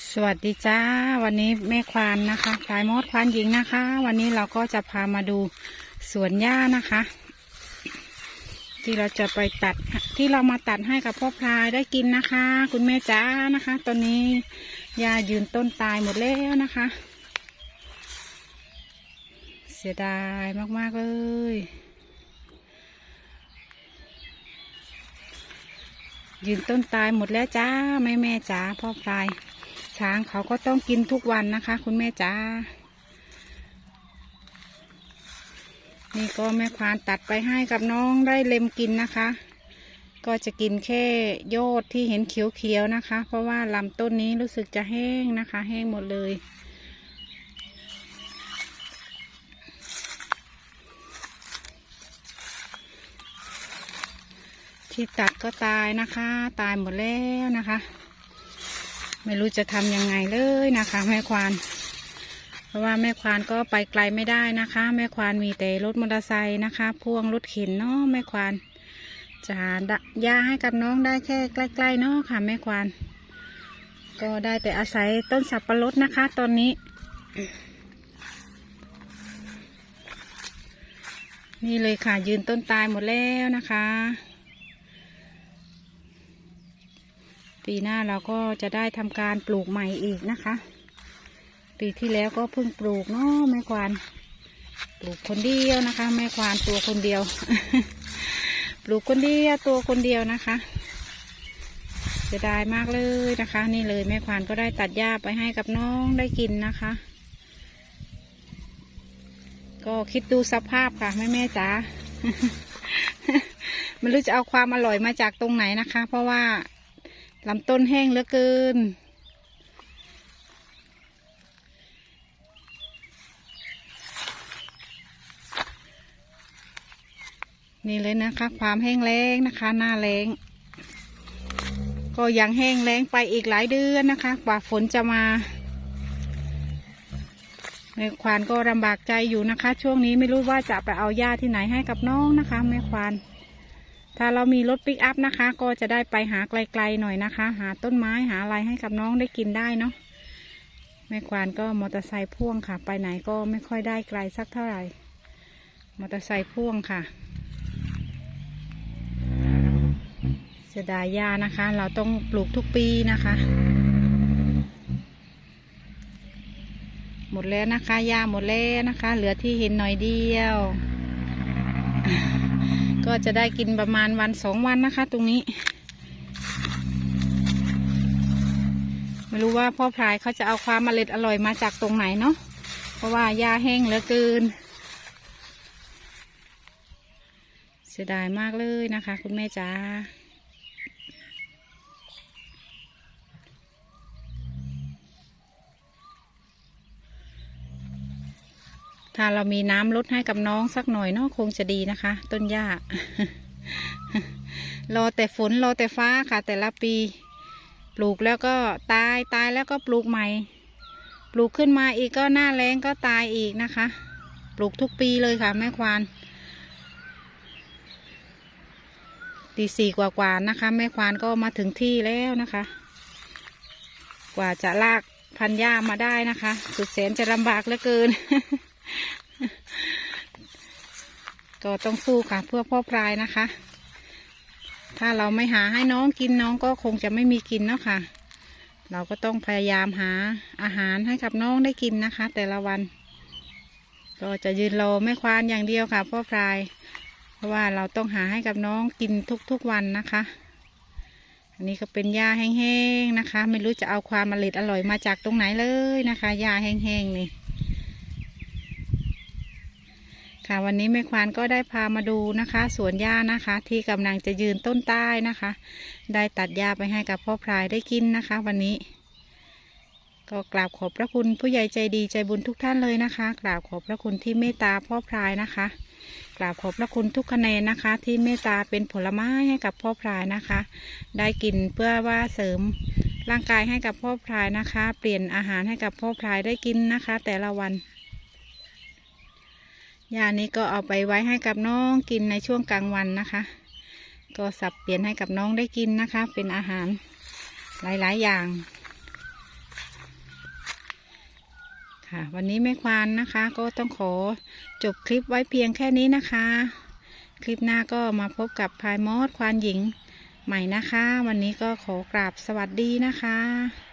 สวัสดีจ้า วันนี้แม่ควานนะคะพลายมดควานหญิงนะคะ วันนี้เราก็จะพามาดูสวนหญ้านะคะ ที่เราจะไปตัดที่เรามาตัดให้กับพ่อพลายได้กินนะคะ คุณแม่จ้านะคะ ตอนนี้หญ้ายืนต้นตายหมดแล้วนะคะ เสียดายมากๆเลยยืนต้นตายหมดแล้วจ้าแม่แม่จ้าพ่อพลาย ช้างเขาก็ต้องกินทุกวันนะคะ คุณแม่จ้า นี่ก็แม่ควานตัดไปให้กับน้องได้เล็มกินนะคะ ก็จะกินแค่ยอดที่เห็นเขียวๆนะคะ เพราะว่าลำต้นนี้รู้สึกจะแห้งนะคะ แห้งหมดเลยที่ตัดก็ตายนะคะ ตายหมดแล้วนะคะ ไม่รู้จะทำยังไงเลยนะคะ แม่ควาน เพราะว่าแม่ควานก็ไปไกลไม่ได้นะคะ แม่ควานมีแต่รถมอเตอร์ไซค์นะคะ พ่วงรถเข็นเนาะแม่ควานจะหาดะยาให้กับน้องได้แค่ใกล้ๆเนาะค่ะ แม่ควาน ก็ได้แต่อาศัยต้นสับปะรดนะคะ ตอนนี้ นี่เลยค่ะยืนต้นตายหมดแล้วนะคะ ปีหน้าเราก็จะได้ทำการปลูกใหม่อีกนะคะ ปีที่แล้วก็เพิ่งปลูกเนาะแม่ควานปลูกคนเดียวนะคะ แม่ควานตัวคนเดียว ปลูกคนเดียวตัวคนเดียวนะคะเสียดายมากเลยนะคะ นี่เลยแม่ควานก็ได้ตัดหญ้าไปให้กับน้องได้กินนะคะ ก็คิดดูสภาพค่ะแม่แม่จ๋าไม่รู้จะเอาความอร่อยมาจากตรงไหนนะคะ เพราะว่า ลำต้นแห้งเหลือเกิน นี่เลยนะคะ ความแห้งแล้งนะคะ หน้าแล้ง ก็ยังแห้งแล้งไปอีกหลายเดือนนะคะกว่าฝนจะมาแม่ควานก็ลำบากใจอยู่นะคะ ช่วงนี้ไม่รู้ว่าจะไปเอาหญ้าที่ไหนให้กับน้องนะคะแม่ควาน ถ้าเรามีรถปิกอัพนะคะ ก็จะได้ไปหาไกลๆหน่อยนะคะ หาต้นไม้หาอะไรให้กับน้องได้กินได้เนาะแม่ควานก็มอเตอร์ไซค์พ่วงค่ะ ไปไหนก็ไม่ค่อยได้ไกลสักเท่าไหร่มอเตอร์ไซค์พ่วงค่ะเสดายหญ้านะคะ เราต้องปลูกทุกปีนะคะ หมดแล้วนะคะหญ้าหมดแล้วนะคะ เหลือที่เห็นหน่อยเดียว ก็จะได้กินประมาณวันสองวันนะคะ ตรงนี้ ไม่รู้ว่าพ่อพลายเขาจะเอาความอร่อยอร่อยมาจากตรงไหนเนาะเพราะว่าหญ้าแห้งเหลือเกิน เสียดายมากเลยนะคะ คุณแม่จ๋า ถ้าเรามีน้ำลดให้กับน้องสักหน่อยเนาะคงจะดีนะคะ ต้นหญ้ารอแต่ฝนรอแต่ฟ้าค่ะ แต่ละปี ปลูกแล้วก็ตายตายแล้วก็ปลูกใหม่ ปลูกขึ้นมาอีกก็หน้าแรงก็ตายอีกนะคะ ปลูกทุกปีเลยค่ะ แม่ควานตีสี่กว่าๆนะคะ แม่ควานก็มาถึงที่แล้วนะคะ กว่าจะลากพันหญ้ามาได้นะคะ สุดแสนจะลำบากเหลือเกิน ก็ต้องสู้ค่ะ เพื่อพ่อพลายนะคะ ถ้าเราไม่หาให้น้องกินน้องก็คงจะไม่มีกินเนาะค่ะ เราก็ต้องพยายามหาอาหารให้กับน้องได้กินนะคะ แต่ละวัน ก็จะยืนรอไม่ควานอย่างเดียวค่ะ พ่อพลาย เพราะว่าเราต้องหาให้กับน้องกินทุกๆวันนะคะ อันนี้ก็เป็นหญ้าแห้งๆนะคะ ไม่รู้จะเอาความอร่อยอร่อยมาจากตรงไหนเลยนะคะหญ้าแห้งๆนี่ ค่ะ วันนี้แม่ควานก็ได้พามาดูนะคะ สวนหญ้านะคะ ที่กำลังจะยืนต้นใต้นะคะ ได้ตัดหญ้าไปให้กับพ่อพลายได้กินนะคะ วันนี้ ก็กราบขอบพระคุณผู้ใหญ่ใจดีใจบุญทุกท่านเลยนะคะ กราบขอบพระคุณที่เมตตาพ่อพลายนะคะ กราบขอบพระคุณทุกคะแนนนะคะ ที่เมตตาเป็นผลไม้ให้กับพ่อพลายนะคะ ได้กินเพื่อว่าเสริมร่างกายให้กับพ่อพลายนะคะ เปลี่ยนอาหารให้กับพ่อพลายได้กินนะคะ แต่ละวัน ยานี้ก็เอาไปไว้ให้กับน้องกินในช่วงกลางวันนะคะ ก็สับเปลี่ยนให้กับน้องได้กินนะคะ เป็นอาหารหลายๆ อย่าง ค่ะ วันนี้แม่ควานนะคะ ก็ต้องขอจบคลิปไว้เพียงแค่นี้นะคะ คลิปหน้าก็มาพบกับพายมอสควานหญิงใหม่นะคะ วันนี้ก็ขอกราบสวัสดีนะคะ